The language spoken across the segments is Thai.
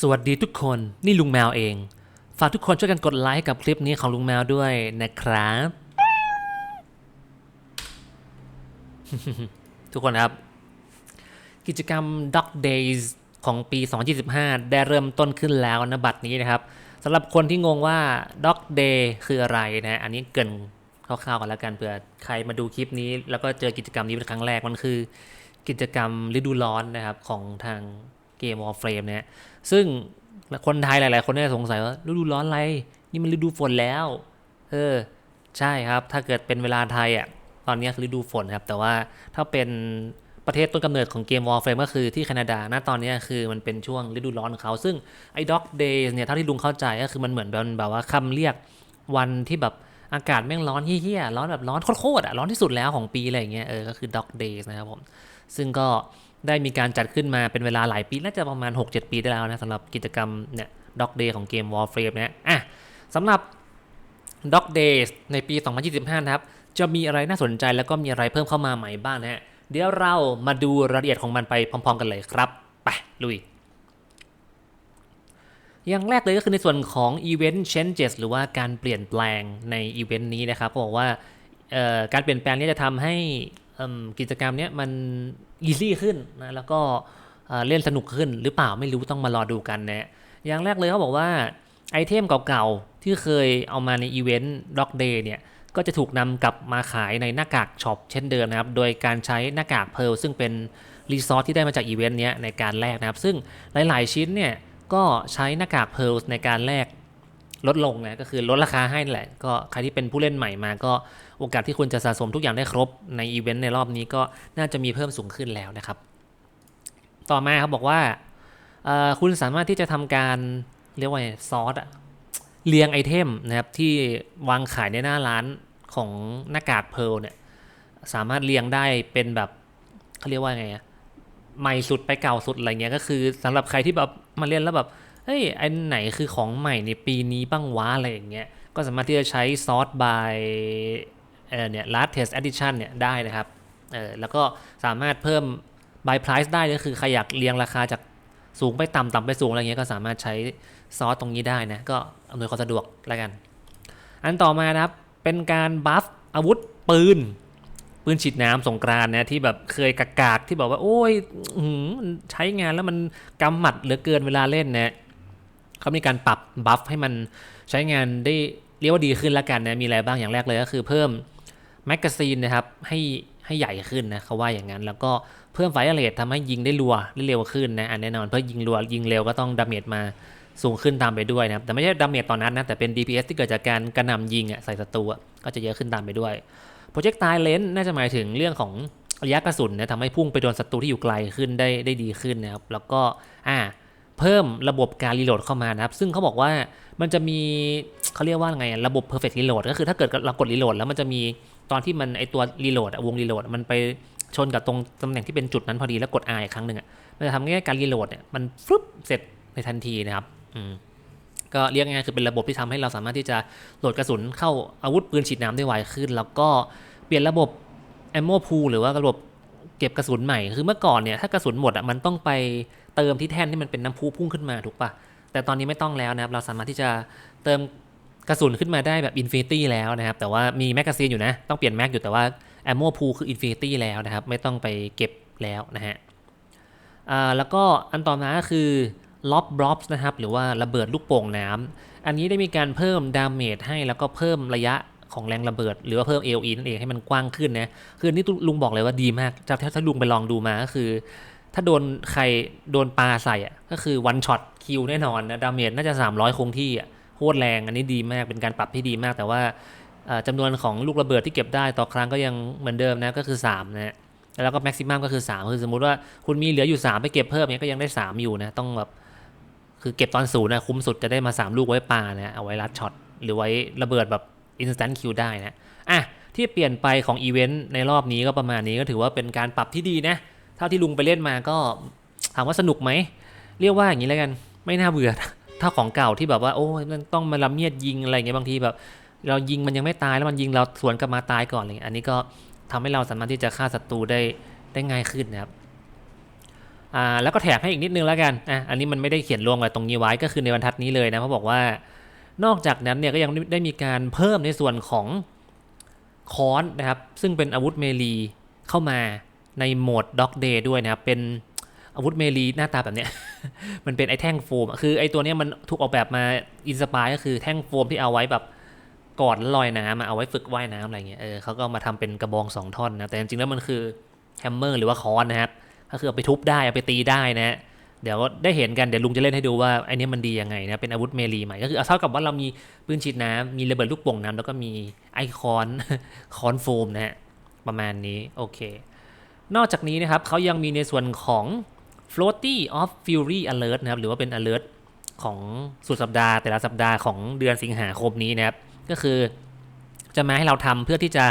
สวัสดีทุกคนนี่ลุงแมวเอง ฝากทุกคนช่วยกันกดไลค์กับคลิปนี้ของลุงแมวด้วยนะครับ ทุกคนครับ กิจกรรม Dog Days ของปี 2025 ได้เริ่มต้นขึ้นแล้วนะบัดนี้นะครับสำหรับคนที่งงว่า Dog Day คืออะไรนะอันนี้เกรินคร่าวๆกันแล้วกันเผื่อใครมาดูคลิปนี้ แล้วก็เจอกิจกรรมนี้เป็นครั้งแรกมันคือ กิจกรรมฤดูร้อนนะครับของทาง เกม Warframe เนี่ยซึ่งคนไทยหลาย ๆ คนเนี่ยสงสัยว่าฤดูร้อนอะไร นี่มันฤดูฝนแล้ว เออ ใช่ครับ ถ้าเกิดเป็นเวลาไทยอะ ตอนนี้คือฤดูฝนครับ แต่ว่าถ้าเป็นประเทศต้นกำเนิดของเกม Warframe ก็คือที่แคนาดา ณ ตอนนี้คือมันเป็นช่วงฤดูร้อนของเขา ซึ่งไอ้ Dog Days เนี่ย เท่าที่ลุงเข้าใจก็คือมันเหมือนเป็นแบบว่าคำเรียกวันที่แบบอากาศแม่งร้อนเฮี้ยๆร้อนแบบร้อนโคตรๆอะ ร้อนที่สุดแล้วของปีอะไรอย่างเงี้ย เออ ก็คือ Dog Days นะครับผม ซึ่งก็ ได้มีการจัดขึ้นมาเป็นเวลาหลายปี น่าจะประมาณ 6-7 ปีได้แล้วนะสำหรับกิจกรรมเนี่ย Dog Day ของเกม Warframe เนี่ยอะสำหรับ Dog Days ในปี 2025 นะครับ จะมีอะไรน่าสนใจแล้วก็มีอะไรเพิ่มเข้ามาใหม่บ้างนะฮะ เดี๋ยวเรามาดูรายละเอียดของมันไปพร้อม ๆ กันเลยครับ ไป ลุย อย่างแรกเลยก็คือในส่วนของ Event Changes หรือว่าการเปลี่ยนแปลงในอีเวนต์นี้นะครับเขาบอกว่าการเปลี่ยนแปลงนี้จะทำให้ กิจกรรมเนี้ยมันอีซี่ขึ้นนะแล้วก็เล่นสนุกขึ้นหรือเปล่าไม่รู้ต้องมารอดูกันนะอย่างแรกเลยเขาบอกว่าไอเทมเก่าๆ ที่เคยเอามาในอีเวนต์ Dog Day เนี่ยก็จะถูกนำกลับมาขายในหน้ากากช็อปเช่นเดิมนะครับ โดยการใช้หน้ากากเพลซึ่งเป็นรีซอสที่ได้มาจากอีเวนต์เนี้ยในการแลกนะครับ ซึ่งหลายๆชิ้นเนี่ยก็ใช้หน้ากากเพลในการแลก ลดลงนะก็คือลดราคาให้แหละ ก็ใครที่เป็นผู้เล่นใหม่มาก็โอกาสที่คุณจะสะสมทุกอย่างได้ครบในอีเวนต์ในรอบนี้ก็น่าจะมีเพิ่มสูงขึ้นแล้วนะครับ ต่อมาครับบอกว่าคุณสามารถที่จะทำการเรียกว่าไงซอสอะเรียงไอเทมนะครับที่วางขายในหน้าร้านของหน้ากากเพ a ร์ลเนี่ยสามารถเรียงได้เป็นแบบเขาเรียกว่าไงอะใหม่สุดไปเก่าสุดอะไรเงี้ยก็คือสำหรับใครที่แบบมาเล่นแล้วแบบ เฮ้ยอันไหนคือของใหม่ในปีนี้บ้างวะอะไรอย่างเงี้ย ก็สามารถที่จะใช้ซอส by เอ่อเนี่ย last test edition เนี่ยได้นะครับเออแล้วก็สามารถเพิ่ม by price ได้ก็คือใครอยากเรียงราคาจากสูงไปต่ำต่ำไปสูงอะไรเงี้ยก็สามารถใช้ซอสตรงนี้ได้นะ ก็อำนวยความสะดวกแล้วกัน อันต่อมานะครับ เป็นการบัฟอาวุธปืน ปืนฉีดน้ำสงกรานนะที่แบบเคยกากๆที่บอกว่า โอ้ยหืมใช้งานแล้วมันกำหมัดเหลือเกินเวลาเล่นนะ เขามีการปรับบัฟให้มันใช้งานได้เรียกว่าดีขึ้นแล้วกันนะ มีอะไรบ้างอย่างแรกเลยก็คือเพิ่มแมกกาซีนนะครับให้ให้ใหญ่ขึ้นนะเขาว่าอย่างนั้น แล้วก็เพิ่มไฟเรททำให้ยิงได้รัวได้เร็วขึ้นนะอันแน่นอนเพื่อยิงรัวยิงเร็วก็ต้องดาเมจมาสูงขึ้นตามไปด้วยนะครับแต่ไม่ใช่ดาเมจตอนนั้นนะแต่เป็น DPS ที่เกิดจากการกระหน่ำยิงอะใส่ศัตรูก็จะเยอะขึ้นตามไปด้วยโปรเจกต์ตายเลนน่าจะหมายถึงเรื่องของระยะกระสุนนะทำให้พุ่งไปโดนศัตรูที่อยู่ไกลขึ้นได้ได้ดีขึ้นนะครับแล้วก็อ่า เพิ่มระบบการรีโหลดเข้ามานะครับ ซึ่งเขาบอกว่ามันจะมีเขาเรียกว่าไงระบบ perfect reload ก็คือถ้าเกิดเรากดรีโหลดแล้วมันจะมีตอนที่มันไอตัวรีโหลดวงรีโหลดมันไปชนกับตรงตำแหน่งที่เป็นจุดนั้นพอดีแล้วกด R อีกครั้งหนึ่งอะมันจะทำให้การรีโหลดเนี่ยมันฟึบเสร็จในทันทีนะครับอืมก็เรียกง่ายคือเป็นระบบที่ทำให้เราสามารถที่จะโหลดกระสุนเข้าอาวุธปืนฉีดน้ำได้ไวขึ้น แล้วก็เปลี่ยนระบบ ammo pool หรือว่าระบบเก็บกระสุนใหม่คือเมื่อก่อนเนี่ยถ้ากระสุนหมดอะมันต้องไป เติมที่แท่นที่มันเป็นน้ำพุพุ่งขึ้นมาถูกปะแต่ตอนนี้ไม่ต้องแล้วนะครับ เราสามารถที่จะเติมกระสุนขึ้นมาได้แบบ infinity แล้วนะครับ แต่ว่ามีแมกกาซีนอยู่นะ ต้องเปลี่ยนแม็กอยู่แต่ว่า ammo pool คือ infinity แล้วนะครับ ไม่ต้องไปเก็บแล้วนะฮะอ่าแล้วก็อันต่อมาก็คือล็อบบล็อบนะครับ หรือว่าระเบิดลูกโป่งน้ำอันนี้ได้มีการเพิ่มดาเมจให้แล้วก็เพิ่มระยะของแรงระเบิด หรือว่าเพิ่ม AOE นั่นเองให้มันกว้างขึ้นนะ คืออนนี่ลุงบอกเลยว่าดีมากถ้าถ้าถ้าลุงไปลองดูมาก็คือ ถ้าโดนใครโดนปลาใส่อะก็คือวันช็อตคิวแน่นอนนะดาเมจน่าจะ 300 คงที่อะโคตรแรงอันนี้ดีมากเป็นการปรับที่ดีมาก แต่ว่าเอ่อจำนวนของลูกระเบิดที่เก็บได้ต่อครั้งก็ยังเหมือนเดิมนะก็คือ3นะฮะแล้วก็แม็กซิมัมก็คือ 3 คือสมมุติว่าคุณมีเหลืออยู่ 3 ไปเก็บเพิ่มเนี้ยก็ยังได้ 3 อยู่นะต้องแบบคือเก็บตอนศูนย์นะคุ้มสุดจะได้มา 3 ลูกไว้ปลานะเอาไว้รัดช็อตหรือไว้ระเบิดแบบ instant kill ได้นะอะที่เปลี่ยนไปของอีเวนต์ในรอบนี้ก็ประมาณนี้ก็ถือว่าเป็นการปรับที่ดีนะ เท่าที่ลุงไปเล่นมาก็ถามว่าสนุกไหม เรียกว่าอย่างนี้แล้วกัน ไม่น่าเบื่อเท่าของเก่าที่แบบว่า โอ้มันต้องมาละเมียดยิงอะไรอย่างเงี้ยบางทีแบบ เรายิงมันยังไม่ตายแล้วมันยิงเราสวนกลับมาตายก่อนอะไรเงี้ยอันนี้ก็ทำให้เราสามารถที่จะฆ่าศัตรูได้ได้ง่ายขึ้นนะครับอ่าแล้วก็แถบให้อีกนิดนึงแล้วกันอะอันนี้มันไม่ได้เขียนรวมกับตรงนี้ไว้ก็คือในบรรทัดนี้เลยนะเขาบอกว่านอกจากนั้นเนี่ยก็ยังได้มีการเพิ่มในส่วนของค้อนนะครับ ซึ่งเป็นอาวุธเมลีเข้ามา ในโหมดด็อกเดย์ด้วยนะครับ เป็นอาวุธเมลีหน้าตาแบบเนี้ย มันเป็นไอ้แท่งโฟม คือไอ้ตัวเนี้ยมันถูกออกแบบมาอินสปายก็คือแท่งโฟมที่เอาไว้แบบกอดลอยน้ำอะเอาไว้ฝึกว่ายน้ำอะไรเงี้ย เออเขาก็มาทำเป็นกระบองสองท่อนนะ แต่จริงๆแล้วมันคือแฮมเมอร์หรือว่าค้อนนะครับ ก็คือเอาไปทุบได้เอาไปตีได้นะเดี๋ยวได้เห็นกัน เดี๋ยวลุงจะเล่นให้ดูว่าไอ้นี้มันดียังไงนะ เป็นอาวุธเมลีใหม่ ก็คือเอาเท่ากับว่าเรามีปืนฉีดน้ำมีระเบิดลูกโป่งน้ำแล้วก็มีไอคอนคอนโฟมนะฮะ ประมาณนี้ โอเค นอกจากนี้นะครับเขายังมีในส่วนของ floaty of fury alert นะครับหรือว่าเป็น alert ของสุดสัปดาห์ แต่ละสัปดาห์ของเดือนสิงหาคมนี้นะครับก็คือจะมาให้เราทำเพื่อที่จะ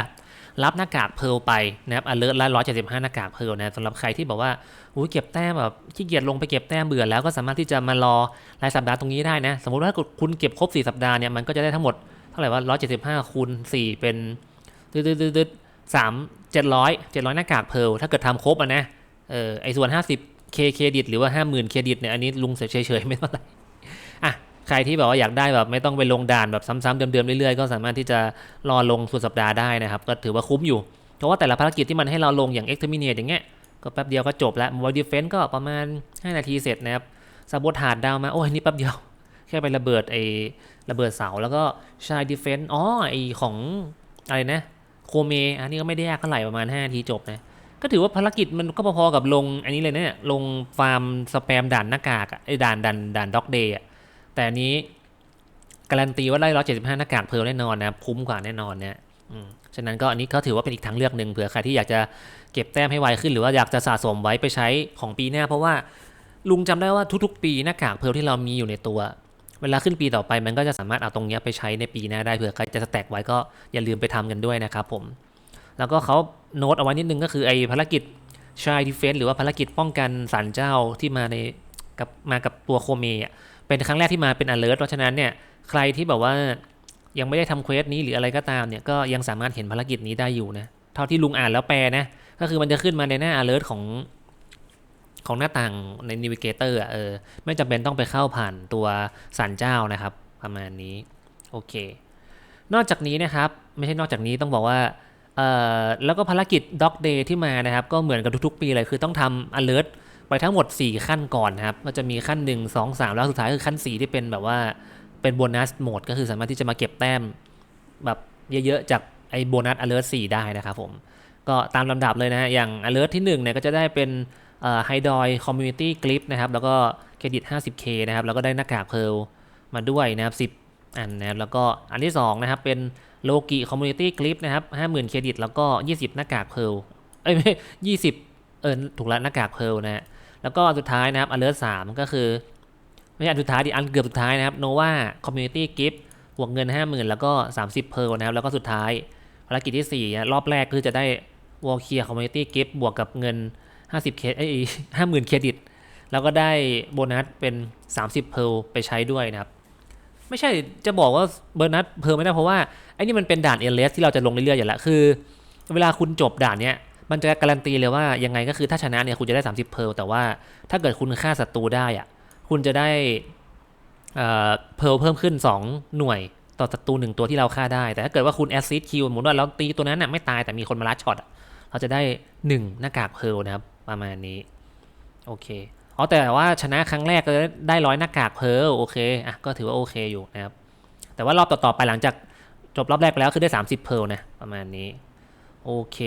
รับหน้ากากเพลไปนะครับ alert ละ175หน้ากากเพลนะสำหรับใครที่บอกว่าอุ้ยเก็บแต้มแบบขี้เกียจลงไปเก็บแต้มเบื่อแล้วก็สามารถที่จะมารอรายสัปดาห์ตรงนี้ได้นะ สมมติว่าคุณเก็บครบ4สัปดาห์เนี่ยมันก็จะได้ทั้งหมดเท่าไหร่ว่า175คูณ4เป็นดืดดืดดืดสาม 700 700 หน้ากากเพลถ้าเกิดทำครบอะนะเออไอส่วน 50K เครดิตหรือว่า 50,000 เครดิตเนี่ยอันนี้ลุงเฉยเฉยไม่เท่าไหร่อะใครที่บอกว่าอยากได้แบบไม่ต้องไปลงด่านแบบซ้ำๆเดิมๆเรื่อยๆ ก็สามารถที่จะรอลงสุดสัปดาห์ได้นะครับ ก็ถือว่าคุ้มอยู่ เพราะว่าแต่ละภารกิจที่มันให้เราลงอย่างเอ็ Exterminate อย่างเงี้ยก็แป๊บเดียวก็จบแล้ว Mobile Defense ก็ประมาณ 5 นาทีเสร็จนะครับซาบถาดดาวมา โอ้ยนี่แป๊บเดียว แค่ไประเบิดไอระเบิดเสาแล้วก็ชายดิฟเฟนต์อ๋อไอของอะไรนะ โคเมอันนี้ก็ไม่ได้ยากเท่าไหร่ประมาณ5นาทีจบนะ ก็ถือว่าภารกิจมันก็พอๆกับลงอันนี้เลยนะเนี่ยลงฟาร์มสแปมด่านหน้ากากอะไอ้ด่านด่านด่านด็อกเดย์อะแต่อันนี้การันตีว่าได้175หน้ากากเพร์ลแน่นอนนะครับคุ้มกว่าแน่นอนเนี่ยอืมฉะนั้นก็อันนี้ก็ถือว่าเป็นอีกทางเลือกหนึ่งเผื่อใครที่อยากจะเก็บแต้มให้ไวขึ้นหรือว่าอยากจะสะสมไว้ไปใช้ของปีหน้า เพราะว่าลุงจำได้ว่าทุกๆ ปีหน้ากากเพร์ลที่เรามีอยู่ในตัว วลาขึ้นปีต่อไปมันก็จะสามารถเอาตรงนี้ไปใช้ในปีหน้าได้เผื่อใครจะสแต็กไว้ก็อย่าลืมไปทำกันด้วยนะครับผม แล้วก็เขาโน้ตเอาไว้นิดนึงก็คือไอ้ภารกิจชายดิเฟนหรือว่าภารกิจป้องกันสารเจ้าที่มาในกับมากับตัวโคเมะเป็นครั้งแรกที่มาเป็น alert เพราะฉะนั้นเนี่ยใครที่แบบว่ายังไม่ได้ทำเควสนี้หรืออะไรก็ตามเนี่ยก็ยังสามารถเห็นภารกิจนี้ได้อยู่นะเท่าที่ลุงอ่านแล้วแปลนะก็คือมันจะขึ้นมาในหน้า alert ของ ของหน้าต่างใน navigator อะเออไม่จำเป็นต้องไปเข้าผ่านตัวสันเจ้านะครับ ประมาณนี้ โอเค นอกจากนี้นะครับ ไม่ใช่นอกจากนี้ต้องบอกว่าเอ่อแล้วก็ภารกิจ Dog Day ที่มานะครับ ก็เหมือนกับทุกๆ ปีเลยคือต้องทำ alert ไปทั้งหมด 4 ขั้นก่อนนะครับก็จะมีขั้น 1 2 3 แล้วสุดท้ายคือขั้น 4 ที่เป็นแบบว่าเป็นโบนัสโหมดก็คือสามารถที่จะมาเก็บแต้มแบบเยอะๆ จากไอ้โบนัส alert 4 ได้นะครับผม ก็ตามลำดับเลยนะฮะอย่าง alert ที่1เนี่ยก็จะได้เป็น ไฮดอยคอมมูนิตี้คลิปนะครับ แล้วก็เครดิต 50k นะครับ แล้วก็ได้หน้ากากเพร์ลมาด้วยนะครับ 10 อันนะครับ แล้วก็อันที่ 2 นะครับ เป็นโลกิคอมมูนิตี้คลิปนะครับ 50,000 เครดิต แล้วก็ 20 หน้ากากเพร์ลเอ้ยไม่20เออถูกแล้วหน้ากากเพร์ลนะฮะ แล้วก็สุดท้ายนะครับ alert 3ก็คือ ไม่ใช่อันสุดท้ายดิอันเกือบสุดท้ายนะครับ Nova Community Gift บวกเงิน 50,000 แล้วก็ 30เพร์ลนะครับ แล้วก็สุดท้ายภารกิจที่4รอบแรกคือจะได้ w a l k i r Community Gift บวกกับเงิน 50เคเอ้ย50,000เครดิต แล้วก็ได้โบนัสเป็น 30 เพลไปใช้ด้วยนะครับ ไม่ใช่จะบอกว่าโบนัสเพลไม่ได้เพราะว่าไอ้นี่มันเป็นด่านเอเลสที่เราจะลงเรื่อยๆอยู่แล้วคือ เวลาคุณจบด่านเนี้ยมันจะการันตีเลยว่ายังไงก็คือถ้าชนะเนี่ยคุณจะได้ 30 เพลแต่ว่าถ้าเกิดคุณฆ่าศัตรูได้อะคุณจะได้เพลเพิ่มขึ้น 2 หน่วยต่อศัตรูหนึ่งตัวที่เราฆ่าได้ แต่ถ้าเกิดว่าคุณแอซซิดคิวสมมติว่าเราตีตัวนั้นน่ะไม่ตายแต่มีคนมาลัดช็อตเราจะได้ 1 หน้ากากเพลนะครับ ประมาณนี้ โอเคอ๋อแต่ว่าชนะครั้งแรกก็ได้ร้อยหน้ากากเพลโอเคอะก็ถือว่าโอเคอยู่นะครับ แต่ว่ารอบต่อๆไปหลังจากจบรอบแรกไปแล้วคือได้ 30 เพลนะประมาณนี้ โอเค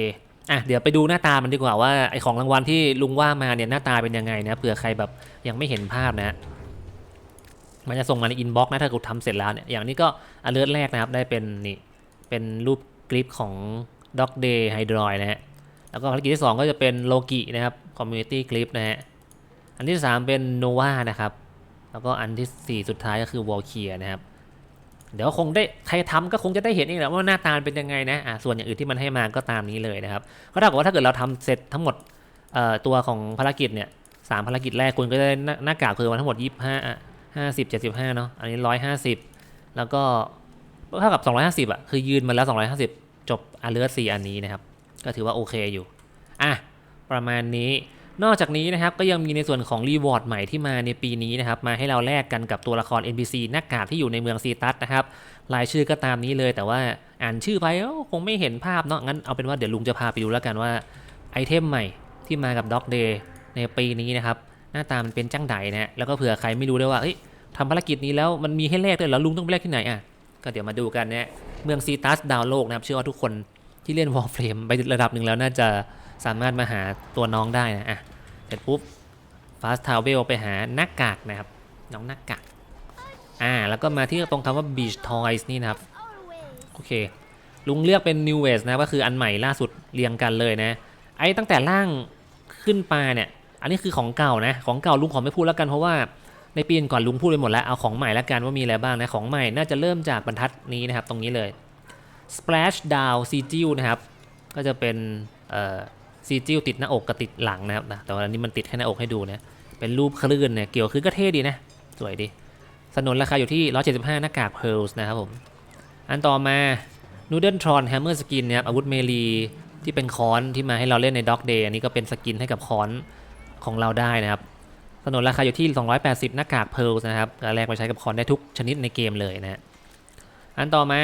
อะเดี๋ยวไปดูหน้าตามันดีกว่าว่าไอของรางวัลที่ลุงว่ามาเนี่ยหน้าตาเป็นยังไงนะเผื่อใครแบบยังไม่เห็นภาพนะ มันจะส่งมาในอินบ็อกซ์นะถ้ากูทำเสร็จแล้วเนี่ยอย่างนี้ก็อเลือดแรกนะครับได้เป็นนี่เป็นรูปคลิปของ Dog Day Hydroid นะฮะ แล้วก็ภารกิจที่ 2 ก็จะเป็นโลกินะครับ Community Clip นะฮะ อันที่ 3 เป็น Nova นะครับ แล้วก็อันทีสี่4 สุดท้ายก็คือ w a l k i r นะครับ เดี๋ยวคงได้ใครทำก็คงจะได้เห็นเองแหละว่าหน้าตาเป็นยังไงนะอะส่วนอย่างอื่นที่มันให้มาก็ตามนี้เลยนะครับ ก็เท่ากับว่าถ้าเกิดเราทำเสร็จทั้งหมดเอ่อตัวของภารกิจเนี่ยสามภารกิจแรกคุณก็ได้หน้ากากคือมาทั้งหมด25ห้าสิบเจ็ดสิบห้าเนาะ อันนี้ร้อยห้าสิบแล้วก็เท่ากับสองร้อยห้าสิบอะคือยืนมาแล้วสองร้อยห้าสิบจบอาเลือสี่อันนี้นะครับ ก็ถือว่าโอเคอยู่ อะ ประมาณนี้ นอกจากนี้นะครับ ก็ยังมีในส่วนของรีวอร์ดใหม่ที่มาในปีนี้นะครับ มาให้เราแลกกันกับตัวละคร NPC หน้ากากที่อยู่ในเมืองซีตัสนะครับ รายชื่อก็ตามนี้เลย แต่ว่าอ่านชื่อไปคงไม่เห็นภาพเนาะ งั้นเอาเป็นว่าเดี๋ยวลุงจะพาไปดูแล้วกันว่าไอเทมใหม่ที่มากับ Dog Day ในปีนี้นะครับ หน้าตามันเป็นจังไดนะฮะแล้วก็เผื่อใครไม่รู้ด้วยว่าเฮ้ยทำภารกิจนี้แล้วมันมีให้แลกด้วยแล้วลุงต้องไปแลกที่ไหนอะ ก็เดี๋ยวมาดูกันนะ เมืองซีตัสดาวโลกนะครับ เชื่อว่าทุกคน ที่เล่น Warframe ไประดับหนึ่งแล้วน่าจะสามารถมาหาตัวน้องได้นะอะเสร็จปุ๊บ Fast Travel ไปหาหน้ากากนะครับ น้องหน้ากากอ่าแล้วก็มาที่ตรงคำว่า Beach Toys นี่นะครับ โอเค ลุงเลือกเป็น New West นะก็คืออันใหม่ล่าสุดเรียงกันเลยนะ ไอ้ตั้งแต่ล่างขึ้นมาเนี่ย อันนี้คือของเก่านะ ของเก่าลุงขอไม่พูดแล้วกันเพราะว่าในปีก่อนลุงพูดไปหมดแล้ว เอาของใหม่แล้วกันว่ามีอะไรบ้างนะ ของใหม่น่าจะเริ่มจากบรรทัดนี้นะครับ ตรงนี้เลย Splash Down Sigil นะครับ ก็จะเป็นเอ่อ Sigil ติดหน้าอกกับติดหลังนะครับนะแต่ว่าอันนี้มันติดแค่หน้าอกให้ดูนะเป็นรูปคลื่นเนี่ยเกี่ยวคือก็เท่ดีนะ สวยดี สนนราคาอยู่ที่ 175 หน้ากาก Pearls นะครับผม อันต่อมา Noodle Tron Hammer Skin นะครับอาวุธเมลีที่เป็นค้อนที่มาให้เราเล่นใน Dog Day อันนี้ก็เป็นสกินให้กับค้อนของเราได้นะครับสนนราคาอยู่ที่ 280 หน้ากาก Pearls นะครับแลกไปใช้กับค้อนได้ทุกชนิดในเกมเลยนะฮะอันต่อมา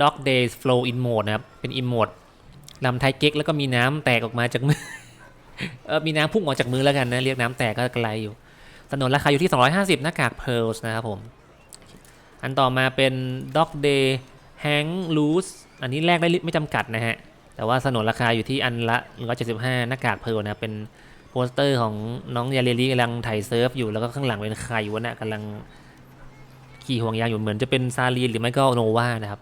Dog Days Flow in Mode นะครับ เป็น in mode ลำไทยเก๊กแล้วก็มีน้ำแตกออกมาจากมือเออมีน้ำพุ่งออกจากมือแล้วกันนะ เรียกน้ำแตกก็ไกลอยู่ถนนราคาอยู่ที่ 250 หน้ากาก Pearls นะครับผม อันต่อมาเป็น Dog Day Hang Loose อันนี้แลกได้ไม่จำกัดนะฮะ แต่ว่าสนนราคาอยู่ที่อันละ175 หน้ากาก Pearl นะครับเป็นโปสเตอร์ของน้องยาเรลี่กำลังไถ่ายเซิร์ฟอยู่แล้วก็ข้างหลังเป็นใครวะน่ะกำลังขี่ห่วงยางอยู่เหมือนจะเป็นซาลีนหรือไม่ก็โนวานะครับ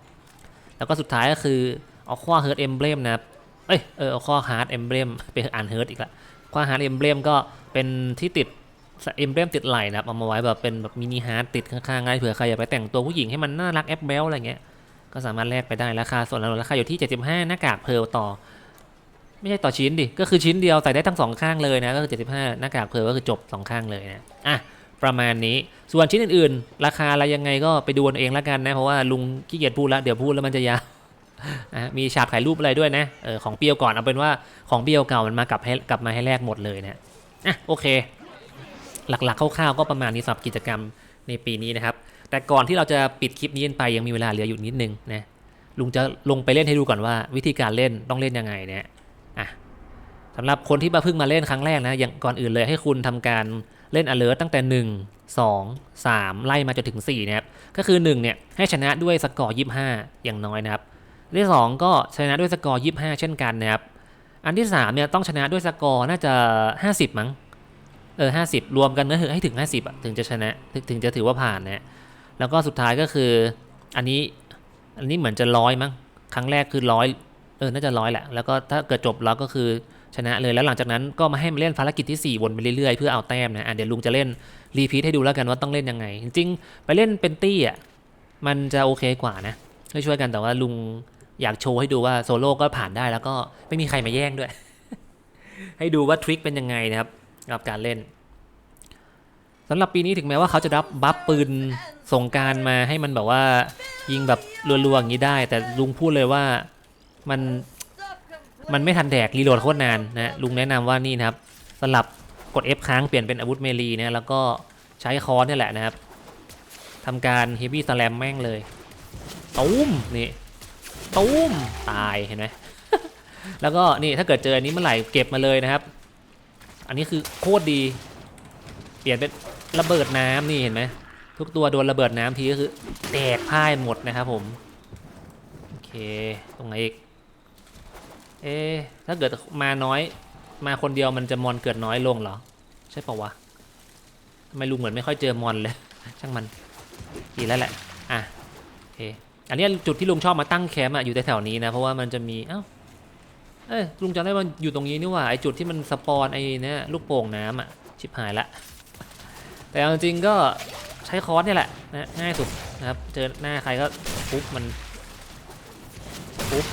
แล้วก็สุดท้ายก็คือเอาข้อ Hurt Emblem นะครับเอ้ยเออเอาข้อ Heart Emblem ไปอ่าน Hurt อีกละข้อ Heart Emblem ก็เป็นที่ติดเอมเบรมติดไหล่นะครับเอามาไว้แบบเป็นแบบมินิฮาร์ดติดข้างๆง่ายเผื่อใครอยากไปแต่งตัวผู้หญิงให้มันน่ารักแอปเบลอะไรเงี้ยก็สามารถแลกไปได้ราคาส่วนล้วราคาอยู่ที่ 75 หน้ากากเพร์ลต่อ ไม่ใช่ต่อชิ้นดิ ก็คือชิ้นเดียวใส่ได้ทั้งสองข้างเลยนะ ก็คือ 75 หน้ากากเพร์ลก็คือจบสองข้างเลยนะ อะ ประมาณนี้ ส่วนชิ้นอื่นๆ ราคาอะไรยังไงก็ไปดูกัเองล้วกันนะ เพราะว่าลุงขี้เกียจพูดแล้วเดี๋ยวพูดแล้วมันจะยาวมีฉากถ่ายรูปอะไรด้วยนะเออของเปียวก่อนเอาเป็นว่าของเปียวเก่ามันมากลับให้กลับมาให้แลกหมดเลยนะอะโอเค หลักๆคร่าวๆก็ประมาณนี้สำหรับกิจกรรมในปีนี้นะครับ แต่ก่อนที่เราจะปิดคลิปนี้ไปยังมีเวลาเหลืออยู่นิดนึงนะลุงจะลงไปเล่นให้ดูก่อนว่า วิธีการเล่นต้องเล่นยังไงเนี่ยอะ สำหรับคนที่มาเพิ่งมาเล่นครั้งแรกนะอย่างก่อนอื่นเลยให้คุณทำการเล่น alert ตั้งแต่ 1 2 3 ไล่มาจนถึง4นะครับก็คือ1เนี่ยให้ชนะด้วยสกอร์25 อย่างน้อยนะครับอันที่ 2 ก็ชนะด้วยสกอร์25 เช่นกันนะครับอันที่3เนี่ยต้องชนะด้วยสกอร์น่าจะ 50 มั้งเออห้าสิบรวมกันก็คือให้ถึงห้าสิบอะถึงจะชนะถึงถึงจะถือว่าผ่านนะแล้วก็สุดท้ายก็คืออันนี้อันนี้เหมือนจะร้อยมั้งครั้งแรกคือร้อยเออน่าจะร้อยแหละแล้วก็ถ้าเกิดจบแล้วก็คือ ชนะเลยแล้วหลังจากนั้นก็มาให้มาเล่นภารกิจที่ 4 วนไปเรื่อยๆ เพื่อเอาแต้มนะอะเดี๋ยวลุงจะเล่นรีพีทให้ดูแล้วกันว่าต้องเล่นยังไง จริงๆ ไปเล่นเป็นตี้อะมันจะโอเคกว่านะช่วยกันแต่ว่าลุงอยากโชว์ให้ดูว่าโซโล่ก็ผ่านได้แล้วก็ไม่มีใครมาแย่งด้วย ให้ดูว่าทริคเป็นยังไงนะครับกับการเล่นสำหรับปีนี้ถึงแม้ว่าเขาจะรับบัฟปืนส่งการมาให้มันแบบว่ายิงแบบรัวๆอย่างนี้ได้ แต่ลุงพูดเลยว่ามัน มันไม่ทันแดกรีโหลดโคตรนานนะลุงแนะนำว่านี่นะครับสลับกด F ค้างเปลี่ยนเป็นอาวุธเมลีนะแล้วก็ใช้คอนนี่แหละนะครับทำการเฮฟวี่สแลมแม่งเลยตุ้มนี่ตุ้มตายเห็นไหมแล้วก็นี่ถ้าเกิดเจออันนี้เมื่อไหร่เก็บมาเลยนะครับ อันนี้คือโคตรดี เปลี่ยนเป็นระเบิดน้ำนี่เห็นไหมทุกตัวโดนระเบิดน้ำทีก็คือแตกพ่ายหมดนะครับผม โอเค ตรงไหนอีก เอ๊ถ้าเกิดมาน้อย มาคนเดียวมันจะมอนเกิดน้อยลงเหรอ ใช่ปะวะทำไมลุงเหมือนไม่ค่อยเจอมอนเลย ช่างมันดีแล้วแหละ อะโอเคอันนี้จุดที่ลุงชอบมาตั้งแคมป์อะอยู่แถวๆนี้นะ เพราะว่ามันจะมี เอ้า เอ้ยลุงจำได้ว่าอยู่ตรงนี้นี่ว่าไอจุดที่มันสปอนไอ้เนี่ยลูกโป่งน้ำอะ ชิบหายละ แต่เอาจริงก็ใช้คอร์สเนี่ยแหละนะง่ายสุดนะครับ เจอหน้าใครก็ปุ๊บมันปุ๊บ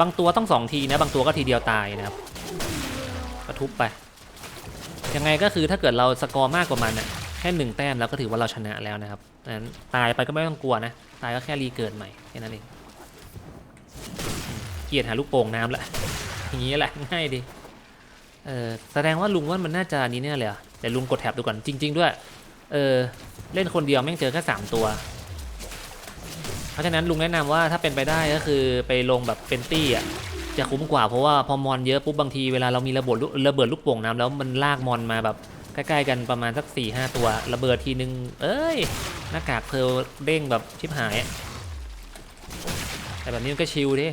บางตัวต้องสองทีนะ บางตัวก็ทีเดียวตายนะครับก็ทุบไป ยังไงก็คือถ้าเกิดเราสกอร์มากกว่ามันน่ะแค่หนึ่งแต้มเราก็ถือว่าเราชนะแล้วนะครับดังนั้นตายไปก็ไม่ต้องกลัวนะ ตายก็แค่รีเกิดใหม่แค่นั้นเอง เกลียดหาลูกโป่งน้ำละ อย่างนี้แหละง่ายดี เออแสดงว่าลุงว่ามันน่าจะนี้เนี่ยเลยเหรอเดี๋ยวลุงกดแท็บดูก่อนจริง ๆ ด้วย เออเล่นคนเดียวแม่งเจอแค่สามตัว เพราะฉะนั้นลุงแนะนำว่าถ้าเป็นไปได้ก็คือไปลงแบบเป็นตี้อะจะคุ้มกว่าเพราะว่าพอมอนเยอะปุ๊บบางทีเวลาเรามีระเบิดลูกระเบิดลูกโป่งน้ำแล้วมันลากมอนมาแบบใกล้ๆกันประมาณสักสี่ห้าตัวระเบิดทีนึง เอ้ยหน้ากากเพลเด้งแบบชิบหายแต่แบบนี้มันก็ชิลดิ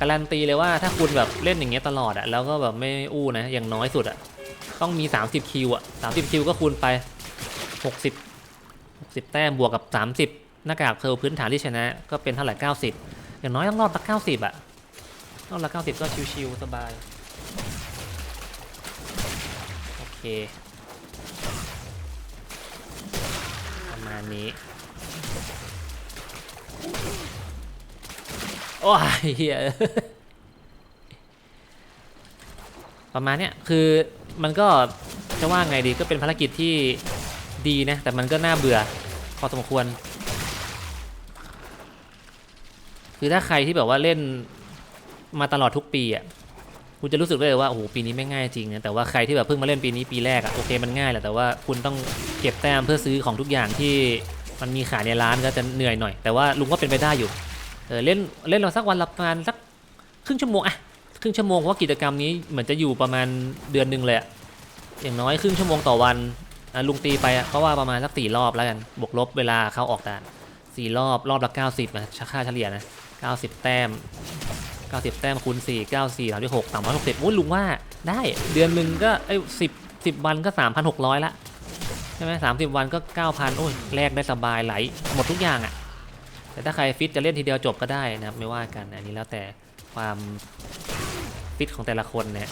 การันตีเลยว่าถ้าคุณแบบเล่นอย่างเงี้ยตลอดอะแล้วก็แบบไม่อู้นะอย่างน้อยสุดอะต้องมี 30คิวอะ30คิวก็คูณไป 60 60 แต้มบวกกับ 30 หน้ากากเพลพื้นฐานที่ชนะ ก็เป็นเท่าไหร่90 อย่างน้อยต้องรอดสัก90 อะรอดละ90 ก็ชิวๆสบาย โอเค ประมาณนี้ โอ้ยเหี้ยประมาณเนี้ยคือมันก็จะว่าไงดีก็เป็นภารกิจที่ ดีนะ แต่มันก็น่าเบื่อ พอสมควร คือถ้าใครที่แบบว่าเล่นมาตลอดทุกปีอะคุณจะรู้สึกได้เลยว่าโอ้โหปีนี้ไม่ง่ายจริงนะแต่ว่าใครที่แบบเพิ่งมาเล่นปีนี้ปีแรกอะโอเคมันง่ายแหละแต่ว่าคุณต้องเก็บแต้มเพื่อซื้อของทุกอย่างที่มันมีขายในร้านก็จะเหนื่อยหน่อยแต่ว่าลุงก็เป็นไปได้อยู่เออเล่นเล่นเราสักวันละประมาณสักครึ่งชั่วโมงอะครึ่งชั่วโมงเพราะกิจกรรมนี้เหมือนจะอยู่ประมาณเดือนหนึ่งเลยอะอย่างน้อยครึ่งชั่วโมงต่อวัน อะลุงตีไปอะก็ว่าประมาณสักสี่รอบแล้วกัน บวกลบเวลาเข้าออกด่านสี่รอบรอบละเก้าสิบนะค่าเฉลี่ยนะเก้าสิบแต้มเก้าสิบแต้มคูณสี่เก้าสี่สามสิบหกสามร้อยหกสิบโอ้ยลุงว่าได้เดือนหนึ่งก็ไอ้สิบสิบวันก็สามพันหกร้อยละใช่ไหมสามสิบวันก็เก้าพันโอ้ยแลกได้สบายไหลหมดทุกอย่างอะแต่ถ้าใครฟิตจะเล่นทีเดียวจบก็ได้นะครับไม่ว่ากันอันนี้แล้วแต่ความฟิตของแต่ละคนเนี่ย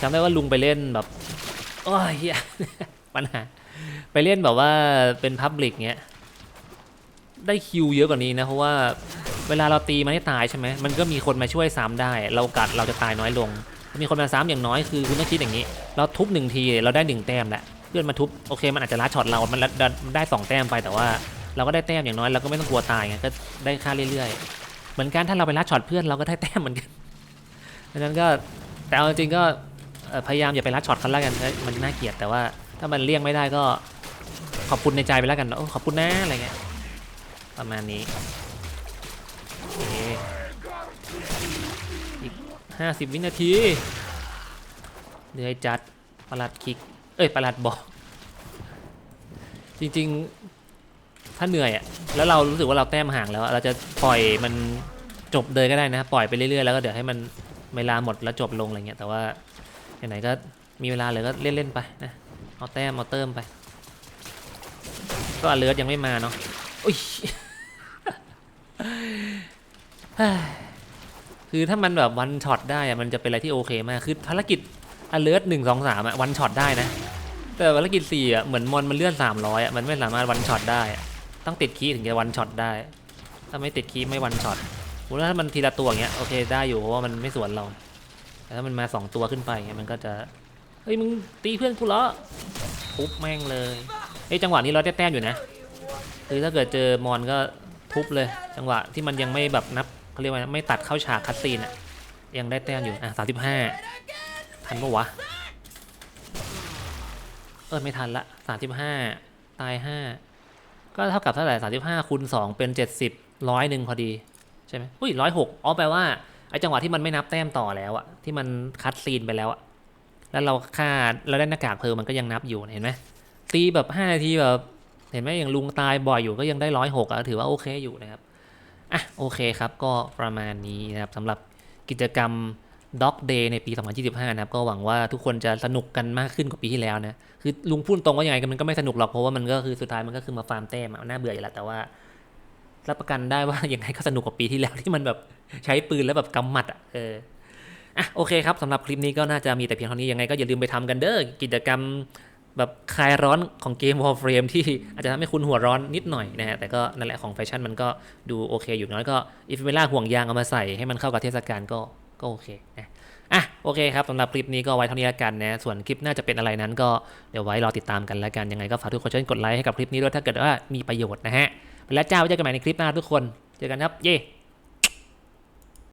จำได้ว่าลุงไปเล่นแบบ โอ้ยเฮียปัญหา ไปเล่นแบบว่าเป็นพับลิกเงี้ย ได้คิวเยอะกว่านี้นะ เพราะว่าเวลาเราตีมันให้ตายใช่ไหม มันก็มีคนมาช่วยซ้ำได้ เรากัดเราจะตายน้อยลง มีคนมาซ้ำอย่างน้อยคือคุณต้องคิดอย่างนี้ เราทุบหนึ่งทีเราได้หนึ่งแต้มแหละ เพื่อนมาทุบโอเค มันอาจจะลัดช็อตเรา มันได้สองแต้มไปแต่ว่า เราก็ได้แต้มอย่างน้อยเราก็ไม่ต้องกลัวตายไง ก็ได้ค่าเรื่อยๆ เหมือนกันถ้าเราไปลัดช็อตเพื่อนเราก็ได้แต้มเหมือนกันดังนั้นก็แต่เอาจริงก็ พยายามอย่าไปลัดช็อตกันแล้วกันมันน่าเกลียดแต่ว่าถ้ามันเลี่ยงไม่ได้ก็ขอบคุณในใจไปแล้วกันโอ้ขอบคุณนะอะไรเงี้ยประมาณนี้อีกห้าสิบวินาทีเหนื่อยจัดประหลัดคิก เอ้ยประหลัดบอก จริงๆ ถ้าเหนื่อยอะแล้วเรารู้สึกว่าเราแต้มห่างแล้ว เราจะปล่อยมันจบเลยก็ได้นะ ปล่อยไปเรื่อยๆ แล้วก็เดี๋ยวให้มันเวลาหมดแล้วจบลงอะไรเงี้ย แต่ว่า ไหนๆก็มีเวลาเหลยก็เล่นๆไปนะเอาแต้มเอาเติมไป ก็อเลิร์ยังไม่มาเนาะอุ้ยคือถ้ามันแบบวันช็อตได้อะมันจะเป็นอะไรที่โอเคมาก คือภารกิจอเลิร์หนึ่งสองสามอะวันช็อตได้นะ แต่ภารกิจสี่อะเหมือนมอนมันเลื่อนสามร้อยอะมันไม่สามารถวันช็อตได้ ต้องติดคีย์ถึงจะวันช็อตได้ ถ้าไม่ติดคีย์ไม่วันช็อตถ้ามันทีละตัวอย่างเงี้ยโอเคได้อยู่เพราะว่ามันไม่สวนเรา แต่ถ้ามันมาสองตัวขึ้นไปเงี้ยมันก็จะเฮ้ยมึงตีเพื่อนกูเหรอทุบแม่งเลยเฮ้ยจังหวะนี้เราได้แต้มอยู่นะคือถ้าเกิดเจอมอนก็ทุบเลย จังหวะที่มันยังไม่แบบนับเขาเรียกว่าไม่ตัดเข้าฉากคัดซีนอะยังได้แต้มอยู่อะสามสิบห้าทันปะวะเออไม่ทันละสามสิบห้าตายห้าก็เท่ากับเท่าไหร่สามสิบห้าคูณสองเป็นเจ็ดสิบร้อยหนึ่งพอดี ใช่ไหมอุ้ยร้อยหกอ๋อแปลว่า ไอ้จังหวะที่มันไม่นับแต้มต่อแล้วอะที่มันคัดซีนไปแล้วอะแล้วเราค่าเราได้หน้ากากเพลิงมันก็ยังนับอยู่เห็นไหมตีแบบห้านาทีแบบเห็นไหมอย่างลุงตายบ่อยอยู่ก็ยังได้ร้อยหกอะถือว่าโอเคอยู่นะครับอะโอเคครับก็ประมาณนี้นะครับสำหรับกิจกรรม Dog Day ในปี 2025 นะครับ ก็หวังว่าทุกคนจะสนุกกันมากขึ้นกว่าปีที่แล้วนะ คือลุงพูดตรงว่ายังไงกันมันก็ไม่สนุกหรอก เพราะว่ามันก็คือสุดท้ายมันก็คือมาฟาร์มแต้มอะน่าเบื่ออยู่แล้วแต่ว่า รับประกันได้ว่ายังไงก็สนุกกว่าปีที่แล้วที่มันแบบใช้ปืนแล้วแบบกำหมัดอะเอออะโอเคครับสำหรับคลิปนี้ก็น่าจะมีแต่เพียงเท่านี้ยังไงก็อย่าลืมไปทำกันเด้อกิจกรรมแบบคลายร้อนของเกม Warframe ที่อาจจะทำให้คุณหัวร้อนนิดหน่อยนะฮะแต่ก็นั่นแหละของแฟชั่นมันก็ดูโอเคอยู่น้อยก็อีฟเวลาห่วงยางเอามาใส่ให้มันเข้ากับเทศกาลก็ก็โอเคนะอะโอเคครับสำหรับคลิปนี้ก็ไว้เท่านี้ละกันนะส่วนคลิปน่าจะเป็นอะไรนั้นก็เดี๋ยวไว้รอติดตามกันแล้วกันยังไงก็ฝากทุกคนช่วยกดไลค์ให้กับคลิปนี้ด้วยถ้าเกิดว่ามีประโยชน์นะฮะ ไปแล้วเจ้าไว้เจอกันใหม่ในคลิปหน้าทุกคน เจอกันครับ เย่